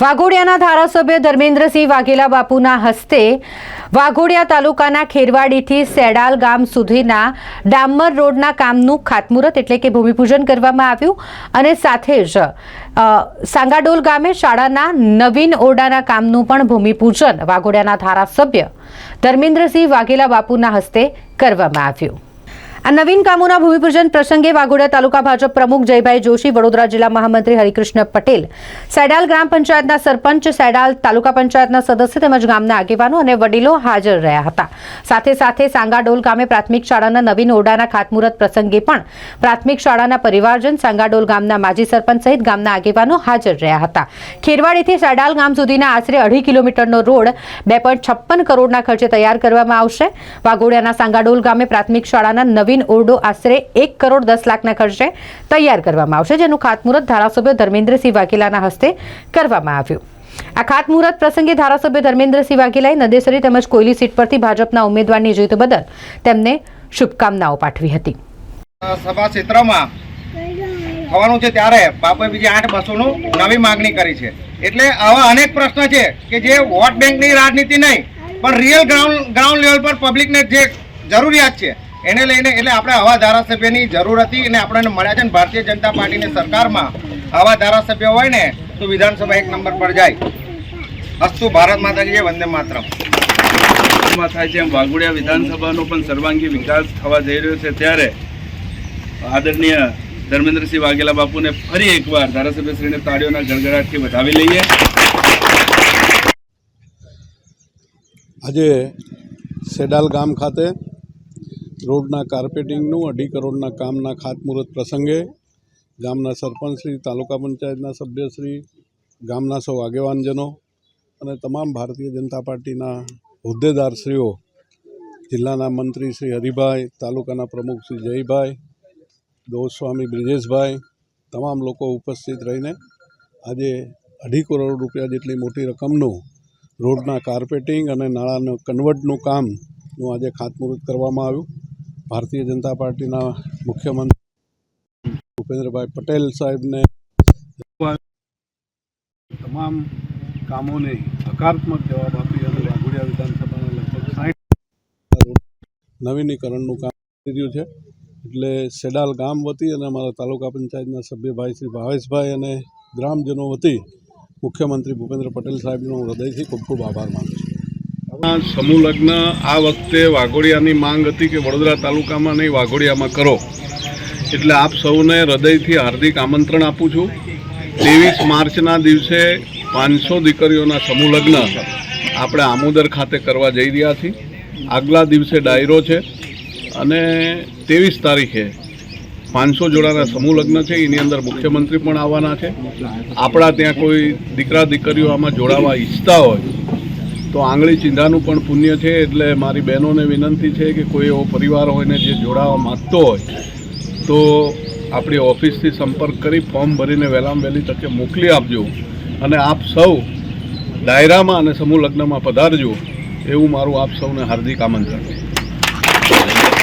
વાઘોડિયાના ધારાસભ્ય ધર્મેન્દ્રસિંહ વાઘેલા બાપુના હસ્તે વાઘોડિયા તાલુકાના ખેરવાડીથી સેડાલ ગામ સુધીના ડામર રોડના કામનું ખાતમુહૂર્ત એટલે કે ભૂમિપૂજન કરવામાં આવ્યું અને સાથે જ સાંગાડોલ ગામે શાળાના નવીન ઓરડાના કામનું પણ ભૂમિપૂજન વાઘોડિયાના ધારાસભ્ય ધર્મેન્દ્રસિંહ વાઘેલા બાપુના હસ્તે કરવામાં આવ્યું. આ નવીન કામોના ભૂમિપૂજન પ્રસંગે વાઘોડિયા તાલુકા ભાજપ પ્રમુખ જયભાઈ જોશી, વડોદરા જિલ્લા મહામંત્રી હરિકૃષ્ણ પટેલ, સેડાલ ગ્રામ પંચાયતના સરપંચ, સેડાલ તાલુકા પંચાયતના સદસ્ય તેમજ ગામના આગેવાનો અને વડીલો હાજર રહ્યા હતા. સાથે સાથે સાંગાડોલ ગામે પ્રાથમિક શાળાના નવીન ઓરડાના ખાતમુહૂર્ત પ્રસંગે પણ પ્રાથમિક શાળાના પરિવારજન, સાંગાડોલ ગામના માજી સરપંચ સહિત ગામના આગેવાનો હાજર રહ્યા હતા. ખેરવાડીથી સેડાલ ગામ સુધીના આશરે અઢી કિલોમીટરનો રોડ બે પોઈન્ટ છપ્પન કરોડના ખર્ચે તૈયાર કરવામાં આવશે. વાઘોડિયાના સાંગાડોલ ગામે પ્રાથમિક શાળાના નવીન ઓરડો આશરે એક કરોડ દસ લાખના ખર્ચે તૈયાર કરવામાં આવશે, જેનું ખાતમુહૂર્ત ધારાસભ્ય ધર્મેન્દ્રસિંહ વાઘેલાના હસ્તે કરવામાં આવ્યું. આ ખાતમુહૂર્ત પ્રસંગે ધારાસભ્ય ધર્મેન્દ્રસિંહ વાઘેલાએ નદેસરી તેમજ કોયલી સીટ પરથી ભાજપના ઉમેદવારની જીત બદલ તેમને શુભકામનાઓ પાઠવી હતી. સભા ક્ષેત્રમાં થવાનું છે ત્યારે બાપુએ બીજી આઠ બસોનું નવી માગણી કરી છે. એટલે આવા અનેક પ્રશ્ન છે કે જે વોટ બેંકની રાજનીતિ નહીં, પણ રિયલ ગ્રાઉન્ડ ગ્રાઉન્ડ લેવલ પર પબ્લિકને જે જરૂરિયાત છે એને લઈને એટલે આપણે આવા ધારાસભ્યની જરૂર હતી અને આપણને મળ્યા છે ને ભારતીય જનતા પાર્ટીની સરકારમાં આવા ધારાસભ્ય હોય ને તો વિધાનસભા એક નંબર પર જાય. અસ્તુ ભારત માતા કી જય વંદે માતરમ. થાય છે એમ વાઘોડિયા વિધાનસભાનો પણ સર્વાંગી વિકાસ થવા જઈ રહ્યો છે ત્યારે આદરણીય ધર્મેન્દ્રસિંહ વાઘેલા બાપુને ફરી એકવાર ધારાસભ્યશ્રીને તાળીઓના ગણગડાટથી વધાવી લઈએ. આજે સેડાલ ગામ ખાતે રોડના કાર્પેટિંગનું, અઢી કરોડના કામના ખાતમુહૂર્ત પ્રસંગે ગામના સરપંચશ્રી, તાલુકા પંચાયતના સભ્યશ્રી, ગામના સૌ આગેવાનજનો અને તમામ ભારતીય જનતા પાર્ટીના હોદ્દેદારશ્રીઓ, જિલ્લાના મંત્રી શ્રી હરિભાઈ, તાલુકાના પ્રમુખ શ્રી જયભાઈ ગોસ્વામી બ્રિજેશભાઈ, તમામ લોકો ઉપસ્થિત રહીને આજે અઢી કરોડ રૂપિયા જેટલી મોટી રકમનું રોડના કાર્પેટિંગ અને નાળાનું કન્વર્ટનું કામનું આજે ખાતમુહૂર્ત કરવામાં આવ્યું. ભારતીય જનતા પાર્ટીના મુખ્યમંત્રી ભૂપેન્દ્રભાઈ પટેલ સાહેબને તમામ કામોને હકારાત્મક જવાબ આપી અને વાઘોડિયા વિધાનસભાના લગભગ સાહીઠ નવીનીકરણનું કામ કરી રહ્યું છે. એટલે સેડાલ ગામ વતી અને અમારા તાલુકા પંચાયતના સભ્યભાઈ શ્રી ભાવેશભાઈ અને ગ્રામજનો વતી મુખ્યમંત્રી ભૂપેન્દ્ર પટેલ સાહેબનો હું હૃદયથી ખૂબ ખૂબ આભાર માનું છું. સમૂહ લગ્ન આ વખતે વાઘોડિયાની માંગ હતી કે વડોદરા તાલુકામાં નહીં, વાઘોડિયામાં કરો. એટલે આપ સૌને હૃદયથી હાર્દિક આમંત્રણ આપું છું. ત્રેવીસ માર્ચના દિવસે પાંચસો દીકરીઓના સમૂહ લગ્ન આપણે આમોદર ખાતે કરવા જઈ રહ્યા છીએ. આગલા દિવસે ડાયરો છે અને ત્રેવીસ તારીખે પાંચસો જોડાના સમૂહ લગ્ન છે. એની અંદર મુખ્યમંત્રી પણ આવવાના છે. આપણા ત્યાં કોઈ દીકરા દીકરીઓ આમાં જોડાવા ઈચ્છતા હોય તો આંગળી ચીંધાનું પણ પુણ્ય છે, એટલે મારી બહેનોને વિનંતી છે કે કોઈ એવો પરિવાર હોય ને જે જોડાવા માગતો હોય, તો આપણી ઓફિસથી સંપર્ક કરી ફોર્મ ભરીને વહેલામાં વહેલી તકે મોકલી આપજો. અને આપ સૌ ડાયરામાં અને સમૂહ લગ્નમાં પધારજો, એવું મારું આપ સૌને હાર્દિક આમંત્રણ. છે